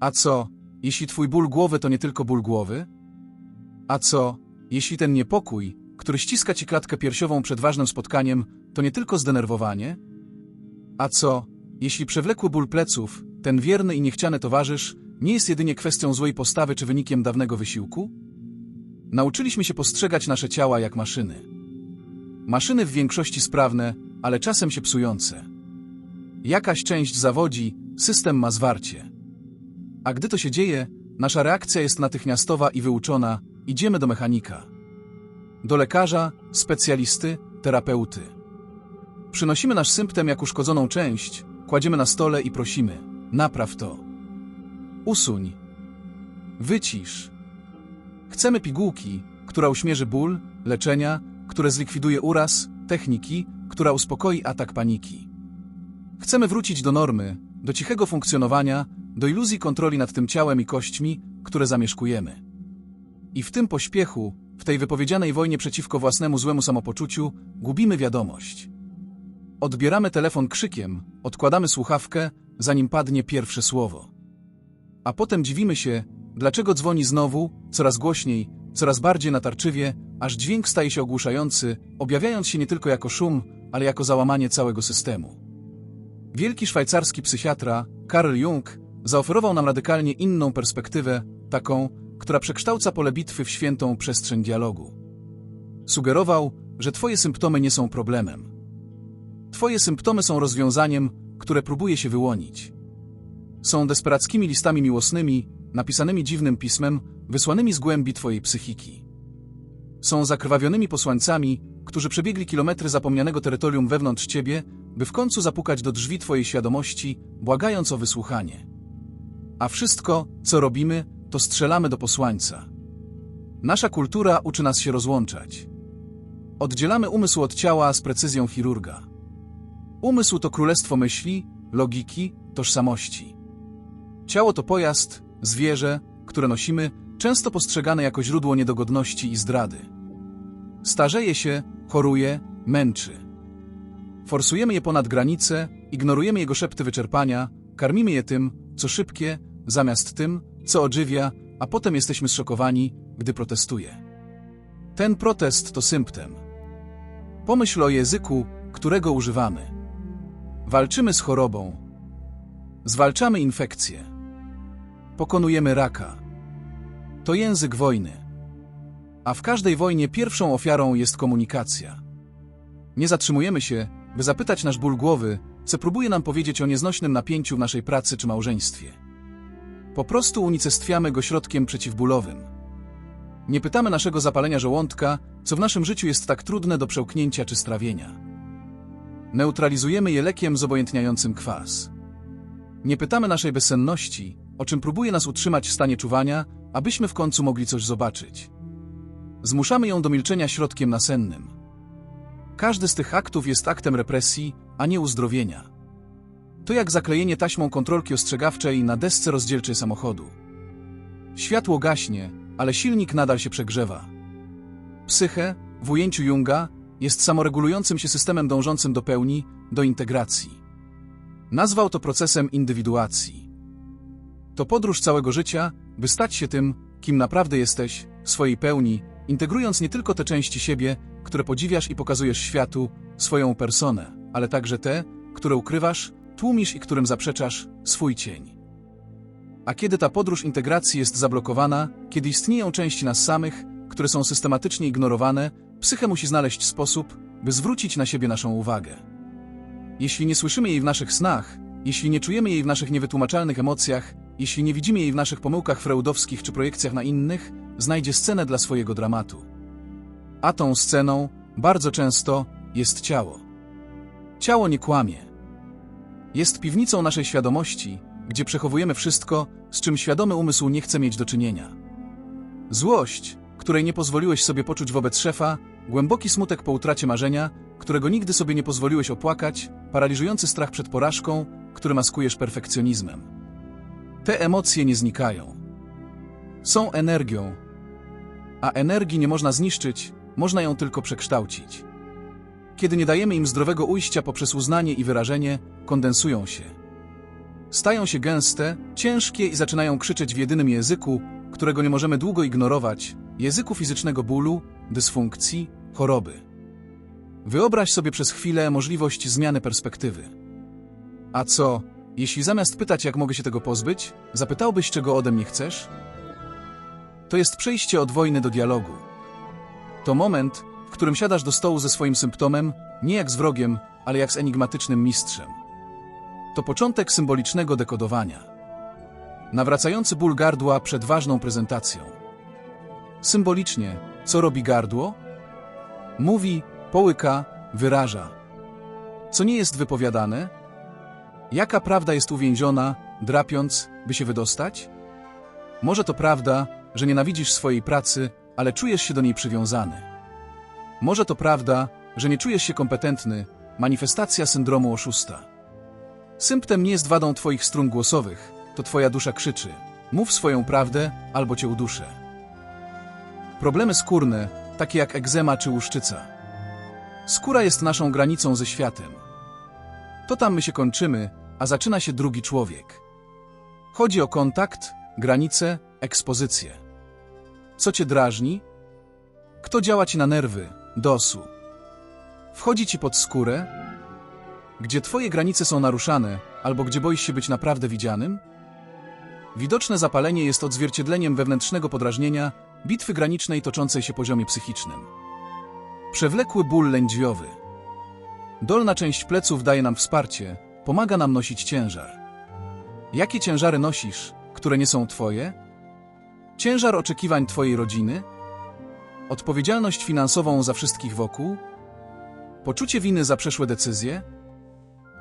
A co, jeśli twój ból głowy to nie tylko ból głowy? A co, jeśli ten niepokój, który ściska ci klatkę piersiową przed ważnym spotkaniem, to nie tylko zdenerwowanie? A co, jeśli przewlekły ból pleców, ten wierny i niechciany towarzysz, nie jest jedynie kwestią złej postawy czy wynikiem dawnego wysiłku? Nauczyliśmy się postrzegać nasze ciała jak maszyny. Maszyny w większości sprawne, ale czasem się psujące. Jakaś część zawodzi, system ma zwarcie. A gdy to się dzieje, nasza reakcja jest natychmiastowa i wyuczona, idziemy do mechanika. Do lekarza, specjalisty, terapeuty. Przynosimy nasz symptom jak uszkodzoną część, kładziemy na stole i prosimy: napraw to. Usuń. Wycisz. Chcemy pigułki, która uśmierzy ból, leczenia, które zlikwiduje uraz, techniki, która uspokoi atak paniki. Chcemy wrócić do normy, do cichego funkcjonowania, do iluzji kontroli nad tym ciałem i kośćmi, które zamieszkujemy. I w tym pośpiechu, w tej wypowiedzianej wojnie przeciwko własnemu złemu samopoczuciu, gubimy wiadomość. Odbieramy telefon krzykiem, odkładamy słuchawkę, zanim padnie pierwsze słowo. A potem dziwimy się, dlaczego dzwoni znowu, coraz głośniej, coraz bardziej natarczywie, aż dźwięk staje się ogłuszający, objawiając się nie tylko jako szum, ale jako załamanie całego systemu. Wielki szwajcarski psychiatra, Karl Jung, zaoferował nam radykalnie inną perspektywę, taką, która przekształca pole bitwy w świętą przestrzeń dialogu. Sugerował, że Twoje symptomy nie są problemem. Twoje symptomy są rozwiązaniem, które próbuje się wyłonić. Są desperackimi listami miłosnymi, napisanymi dziwnym pismem, wysłanymi z głębi Twojej psychiki. Są zakrwawionymi posłańcami, którzy przebiegli kilometry zapomnianego terytorium wewnątrz Ciebie, by w końcu zapukać do drzwi Twojej świadomości, błagając o wysłuchanie. A wszystko, co robimy, to strzelamy do posłańca. Nasza kultura uczy nas się rozłączać. Oddzielamy umysł od ciała z precyzją chirurga. Umysł to królestwo myśli, logiki, tożsamości. Ciało to pojazd, zwierzę, które nosimy, często postrzegane jako źródło niedogodności i zdrady. Starzeje się, choruje, męczy. Forsujemy je ponad granice, ignorujemy jego szepty wyczerpania, karmimy je tym, co szybkie, zamiast tym, co odżywia, a potem jesteśmy zszokowani, gdy protestuje. Ten protest to symptom. Pomyśl o języku, którego używamy. Walczymy z chorobą. Zwalczamy infekcję. Pokonujemy raka. To język wojny. A w każdej wojnie pierwszą ofiarą jest komunikacja. Nie zatrzymujemy się, by zapytać nasz ból głowy, co próbuje nam powiedzieć o nieznośnym napięciu w naszej pracy czy małżeństwie. Po prostu unicestwiamy go środkiem przeciwbólowym. Nie pytamy naszego zapalenia żołądka, co w naszym życiu jest tak trudne do przełknięcia czy strawienia. Neutralizujemy je lekiem zobojętniającym kwas. Nie pytamy naszej bezsenności, o czym próbuje nas utrzymać w stanie czuwania, abyśmy w końcu mogli coś zobaczyć. Zmuszamy ją do milczenia środkiem nasennym. Każdy z tych aktów jest aktem represji, a nie uzdrowienia. To jak zaklejenie taśmą kontrolki ostrzegawczej na desce rozdzielczej samochodu. Światło gaśnie, ale silnik nadal się przegrzewa. Psyche, w ujęciu Junga, jest samoregulującym się systemem dążącym do pełni, do integracji. Nazwał to procesem indywiduacji. To podróż całego życia, by stać się tym, kim naprawdę jesteś, w swojej pełni, integrując nie tylko te części siebie, które podziwiasz i pokazujesz światu, swoją personę, ale także te, które ukrywasz, tłumisz i którym zaprzeczasz, swój cień. A kiedy ta podróż integracji jest zablokowana, kiedy istnieją części nas samych, które są systematycznie ignorowane, psyche musi znaleźć sposób, by zwrócić na siebie naszą uwagę. Jeśli nie słyszymy jej w naszych snach, jeśli nie czujemy jej w naszych niewytłumaczalnych emocjach, jeśli nie widzimy jej w naszych pomyłkach freudowskich czy projekcjach na innych, znajdzie scenę dla swojego dramatu. A tą sceną, bardzo często, jest ciało. Ciało nie kłamie. Jest piwnicą naszej świadomości, gdzie przechowujemy wszystko, z czym świadomy umysł nie chce mieć do czynienia. Złość, której nie pozwoliłeś sobie poczuć wobec szefa, głęboki smutek po utracie marzenia, którego nigdy sobie nie pozwoliłeś opłakać, paraliżujący strach przed porażką, który maskujesz perfekcjonizmem. Te emocje nie znikają. Są energią, a energii nie można zniszczyć, można ją tylko przekształcić. Kiedy nie dajemy im zdrowego ujścia poprzez uznanie i wyrażenie, kondensują się. Stają się gęste, ciężkie i zaczynają krzyczeć w jedynym języku, którego nie możemy długo ignorować języku fizycznego bólu, dysfunkcji, choroby. Wyobraź sobie przez chwilę możliwość zmiany perspektywy. A co, jeśli zamiast pytać, jak mogę się tego pozbyć, zapytałbyś, czego ode mnie chcesz? To jest przejście od wojny do dialogu. To moment, którym siadasz do stołu ze swoim symptomem, nie jak z wrogiem, ale jak z enigmatycznym mistrzem. To początek symbolicznego dekodowania. Nawracający ból gardła przed ważną prezentacją. Symbolicznie, co robi gardło? Mówi, połyka, wyraża. Co nie jest wypowiadane? Jaka prawda jest uwięziona, drapiąc, by się wydostać? Może to prawda, że nienawidzisz swojej pracy, ale czujesz się do niej przywiązany. Może to prawda, że nie czujesz się kompetentny, manifestacja syndromu oszusta. Symptom nie jest wadą twoich strun głosowych, to twoja dusza krzyczy. Mów swoją prawdę, albo cię uduszę. Problemy skórne, takie jak egzema czy łuszczyca. Skóra jest naszą granicą ze światem. To tam my się kończymy, a zaczyna się drugi człowiek. Chodzi o kontakt, granice, ekspozycję. Co cię drażni? Kto działa ci na nerwy, dosu? Wchodzi ci pod skórę? Gdzie twoje granice są naruszane, albo gdzie boisz się być naprawdę widzianym? Widoczne zapalenie jest odzwierciedleniem wewnętrznego podrażnienia, bitwy granicznej toczącej się poziomie psychicznym. Przewlekły ból lędźwiowy. Dolna część pleców daje nam wsparcie, pomaga nam nosić ciężar. Jakie ciężary nosisz, które nie są twoje? Ciężar oczekiwań twojej rodziny? Odpowiedzialność finansową za wszystkich wokół? Poczucie winy za przeszłe decyzje?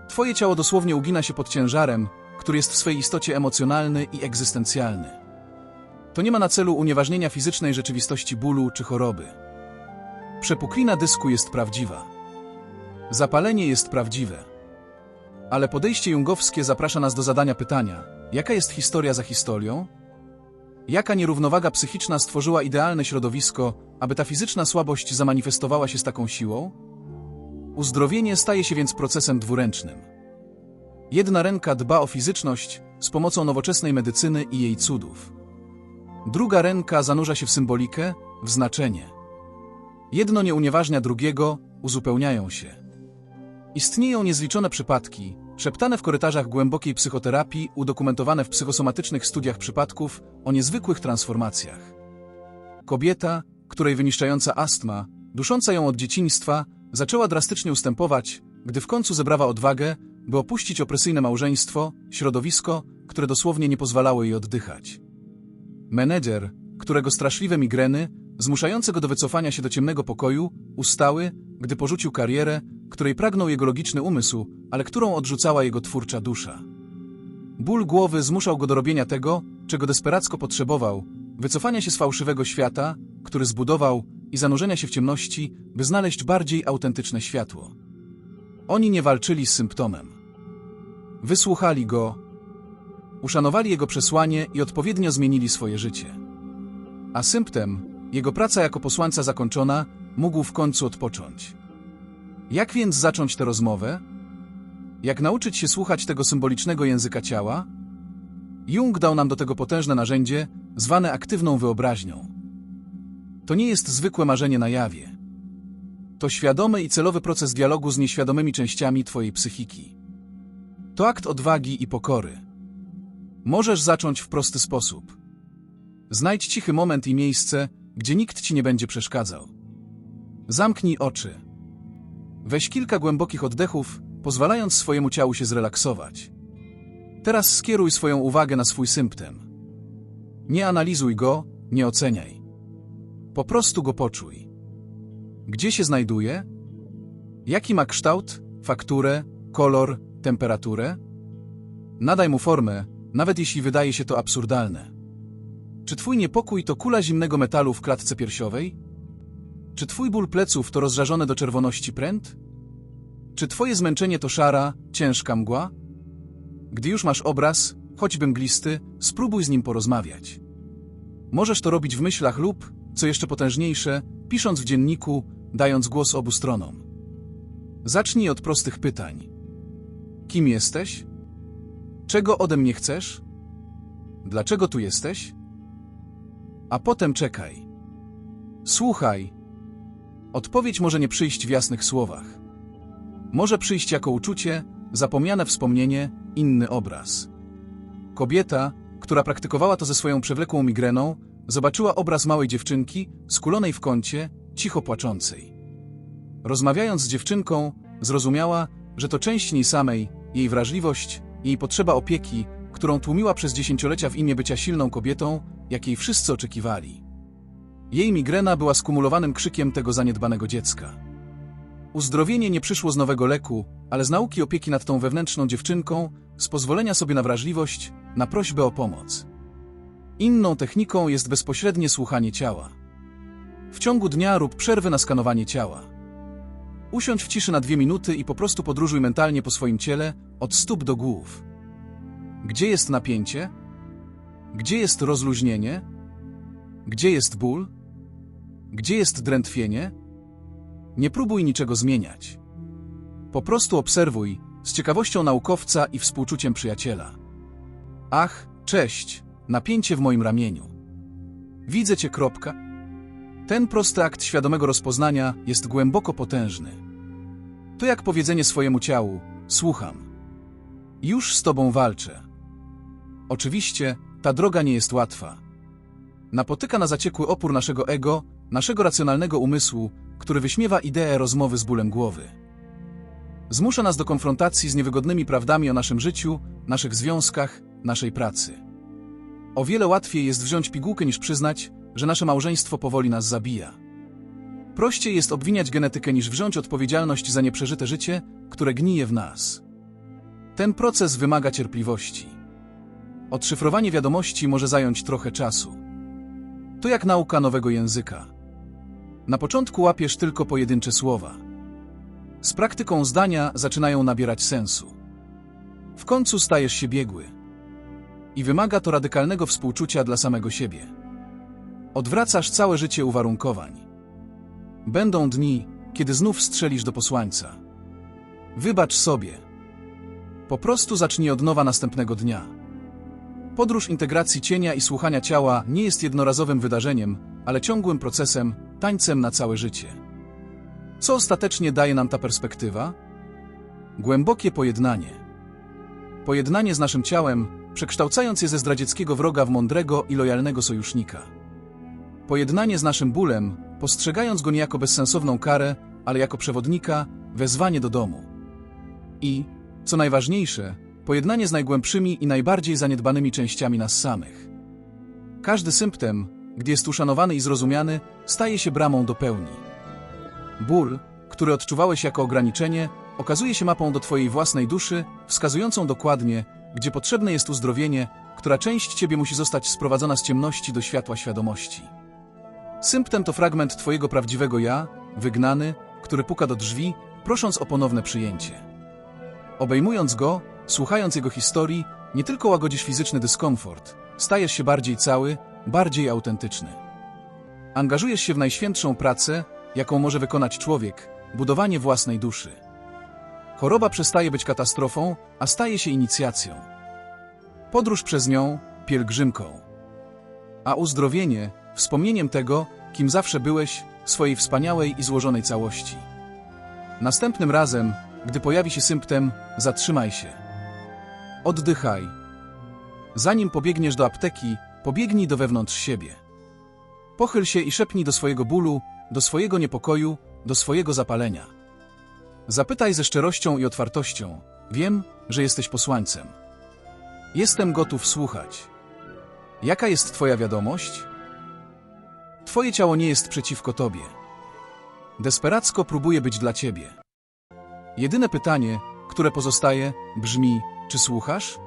Twoje ciało dosłownie ugina się pod ciężarem, który jest w swej istocie emocjonalny i egzystencjalny. To nie ma na celu unieważnienia fizycznej rzeczywistości bólu czy choroby. Przepuklina dysku jest prawdziwa. Zapalenie jest prawdziwe. Ale podejście jungowskie zaprasza nas do zadania pytania: jaka jest historia za historią? Jaka nierównowaga psychiczna stworzyła idealne środowisko, aby ta fizyczna słabość zamanifestowała się z taką siłą? Uzdrowienie staje się więc procesem dwuręcznym. Jedna ręka dba o fizyczność z pomocą nowoczesnej medycyny i jej cudów. Druga ręka zanurza się w symbolikę, w znaczenie. Jedno nie unieważnia drugiego, uzupełniają się. Istnieją niezliczone przypadki, szeptane w korytarzach głębokiej psychoterapii, udokumentowane w psychosomatycznych studiach przypadków o niezwykłych transformacjach. Kobieta, której wyniszczająca astma, dusząca ją od dzieciństwa, zaczęła drastycznie ustępować, gdy w końcu zebrała odwagę, by opuścić opresyjne małżeństwo, środowisko, które dosłownie nie pozwalało jej oddychać. Menedżer, którego straszliwe migreny, zmuszające go do wycofania się do ciemnego pokoju, ustały, gdy porzucił karierę, której pragnął jego logiczny umysł, ale którą odrzucała jego twórcza dusza. Ból głowy zmuszał go do robienia tego, czego desperacko potrzebował, wycofania się z fałszywego świata, który zbudował, i zanurzenia się w ciemności, by znaleźć bardziej autentyczne światło. Oni nie walczyli z symptomem. Wysłuchali go, uszanowali jego przesłanie i odpowiednio zmienili swoje życie. A symptom, jego praca jako posłańca zakończona, mógł w końcu odpocząć. Jak więc zacząć tę rozmowę? Jak nauczyć się słuchać tego symbolicznego języka ciała? Jung dał nam do tego potężne narzędzie, zwane aktywną wyobraźnią. To nie jest zwykłe marzenie na jawie. To świadomy i celowy proces dialogu z nieświadomymi częściami Twojej psychiki. To akt odwagi i pokory. Możesz zacząć w prosty sposób. Znajdź cichy moment i miejsce, gdzie nikt Ci nie będzie przeszkadzał. Zamknij oczy. Weź kilka głębokich oddechów, pozwalając swojemu ciału się zrelaksować. Teraz skieruj swoją uwagę na swój symptom. Nie analizuj go, nie oceniaj. Po prostu go poczuj. Gdzie się znajduje? Jaki ma kształt, fakturę, kolor, temperaturę? Nadaj mu formę, nawet jeśli wydaje się to absurdalne. Czy twój niepokój to kula zimnego metalu w klatce piersiowej? Czy twój ból pleców to rozżarzone do czerwoności pręt? Czy twoje zmęczenie to szara, ciężka mgła? Gdy już masz obraz, choćby mglisty, spróbuj z nim porozmawiać. Możesz to robić w myślach lub, co jeszcze potężniejsze, pisząc w dzienniku, dając głos obu stronom. Zacznij od prostych pytań. Kim jesteś? Czego ode mnie chcesz? Dlaczego tu jesteś? A potem czekaj. Słuchaj. Odpowiedź może nie przyjść w jasnych słowach. Może przyjść jako uczucie, zapomniane wspomnienie, inny obraz. Kobieta, która praktykowała to ze swoją przewlekłą migreną, zobaczyła obraz małej dziewczynki, skulonej w kącie, cicho płaczącej. Rozmawiając z dziewczynką, zrozumiała, że to część niej samej, jej wrażliwość, jej potrzeba opieki, którą tłumiła przez dziesięciolecia w imię bycia silną kobietą, jakiej wszyscy oczekiwali. Jej migrena była skumulowanym krzykiem tego zaniedbanego dziecka. Uzdrowienie nie przyszło z nowego leku, ale z nauki opieki nad tą wewnętrzną dziewczynką, z pozwolenia sobie na wrażliwość, na prośbę o pomoc. Inną techniką jest bezpośrednie słuchanie ciała. W ciągu dnia rób przerwy na skanowanie ciała. Usiądź w ciszy na dwie minuty i po prostu podróżuj mentalnie po swoim ciele, od stóp do głów. Gdzie jest napięcie? Gdzie jest rozluźnienie? Gdzie jest ból? Gdzie jest drętwienie? Nie próbuj niczego zmieniać. Po prostu obserwuj, z ciekawością naukowca i współczuciem przyjaciela. Ach, cześć, napięcie w moim ramieniu. Widzę cię, kropka. Ten prosty akt świadomego rozpoznania jest głęboko potężny. To jak powiedzenie swojemu ciału: Słucham. Już z tobą walczę. Oczywiście, ta droga nie jest łatwa. Napotyka na zaciekły opór naszego ego, naszego racjonalnego umysłu, który wyśmiewa ideę rozmowy z bólem głowy. Zmusza nas do konfrontacji z niewygodnymi prawdami o naszym życiu, naszych związkach, naszej pracy. O wiele łatwiej jest wziąć pigułkę niż przyznać, że nasze małżeństwo powoli nas zabija. Prościej jest obwiniać genetykę niż wziąć odpowiedzialność za nieprzeżyte życie, które gnije w nas. Ten proces wymaga cierpliwości. Odszyfrowanie wiadomości może zająć trochę czasu. To jak nauka nowego języka. Na początku łapiesz tylko pojedyncze słowa. Z praktyką zdania zaczynają nabierać sensu. W końcu stajesz się biegły. I wymaga to radykalnego współczucia dla samego siebie. Odwracasz całe życie uwarunkowań. Będą dni, kiedy znów strzelisz do posłańca. Wybacz sobie. Po prostu zacznij od nowa następnego dnia. Podróż integracji cienia i słuchania ciała nie jest jednorazowym wydarzeniem, ale ciągłym procesem, tańcem na całe życie. Co ostatecznie daje nam ta perspektywa? Głębokie pojednanie. Pojednanie z naszym ciałem, przekształcając je ze zdradzieckiego wroga w mądrego i lojalnego sojusznika. Pojednanie z naszym bólem, postrzegając go nie jako bezsensowną karę, ale jako przewodnika, wezwanie do domu. I, co najważniejsze, pojednanie z najgłębszymi i najbardziej zaniedbanymi częściami nas samych. Każdy symptom, gdy jest uszanowany i zrozumiany, staje się bramą do pełni. Ból, który odczuwałeś jako ograniczenie, okazuje się mapą do Twojej własnej duszy, wskazującą dokładnie, gdzie potrzebne jest uzdrowienie, która część Ciebie musi zostać sprowadzona z ciemności do światła świadomości. Symptom to fragment Twojego prawdziwego ja, wygnany, który puka do drzwi, prosząc o ponowne przyjęcie. Obejmując go, słuchając jego historii, nie tylko łagodzisz fizyczny dyskomfort, stajesz się bardziej cały, bardziej autentyczny. Angażujesz się w najświętszą pracę, jaką może wykonać człowiek budowanie własnej duszy. Choroba przestaje być katastrofą, a staje się inicjacją. Podróż przez nią pielgrzymką. A uzdrowienie wspomnieniem tego, kim zawsze byłeś, swojej wspaniałej i złożonej całości. Następnym razem, gdy pojawi się symptom, zatrzymaj się. Oddychaj. Zanim pobiegniesz do apteki, pobiegnij do wewnątrz siebie. Pochyl się i szepnij do swojego bólu, do swojego niepokoju, do swojego zapalenia. Zapytaj ze szczerością i otwartością. Wiem, że jesteś posłańcem. Jestem gotów słuchać. Jaka jest Twoja wiadomość? Twoje ciało nie jest przeciwko Tobie. Desperacko próbuje być dla Ciebie. Jedyne pytanie, które pozostaje, brzmi: czy słuchasz?